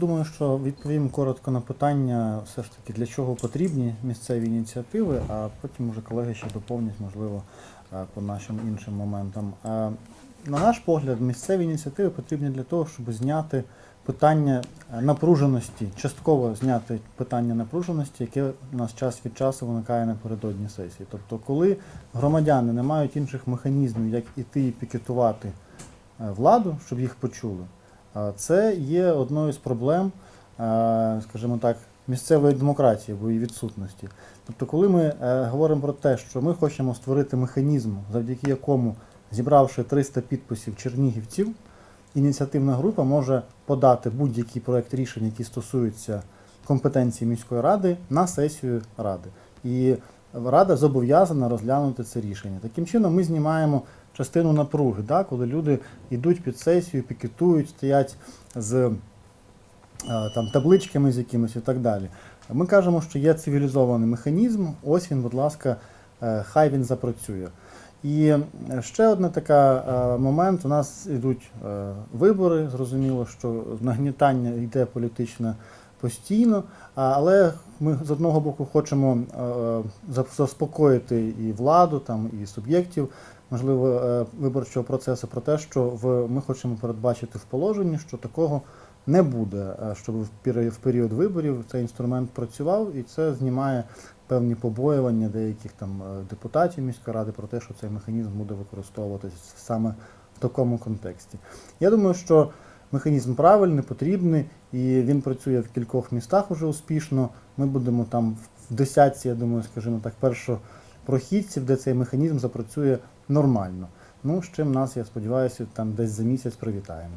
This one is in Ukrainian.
Думаю, що відповім коротко на питання, все ж таки, для чого потрібні місцеві ініціативи, а потім уже колеги ще доповнять, можливо, е, по нашим іншим моментам. Е, На наш погляд, місцеві ініціативи потрібні для того, щоб зняти питання е, напруженості, частково зняти питання напруженості, яке у нас час від часу виникає напередодні сесії. Тобто, коли громадяни не мають інших механізмів, як іти і пікетувати владу, щоб їх почули, Це є одною з проблем, е, скажімо так, місцевої демократії або її відсутності. Тобто, коли ми е, говоримо про те, що ми хочемо створити механізм, завдяки якому, зібравши 300 підписів чернігівців, ініціативна група може подати будь-який проект рішень, які стосуються компетенції міської ради, на сесію ради. І рада зобов'язана розглянути це рішення. Таким чином, ми знімаємо частину напруги, да, коли люди йдуть під сесію, пікетують, стоять з е, там, табличками з якимось і так далі. Ми кажемо, що є цивілізований механізм, ось він, будь ласка, е, хай він запрацює. І е, ще одна така момент: у нас йдуть вибори, зрозуміло, що нагнітання йде політичне постійно, але ми з одного боку хочемо е, зас- заспокоїти і владу, там, і суб'єктів можливо, е, виборчого процесу про те, що в, ми хочемо передбачити в положенні, що такого не буде, е, щоб в пері- в період виборів цей інструмент працював, і це знімає певні побоювання деяких там депутатів міської ради про те, що цей механізм буде використовуватись саме в такому контексті. Я думаю, що механізм правильний, потрібний, і він працює в кількох містах уже успішно. Ми будемо там в десятці, я думаю, скажімо так, першопрохідців, де цей механізм запрацює нормально. Ну, з чим нас, я сподіваюся, там десь за місяць привітаємо.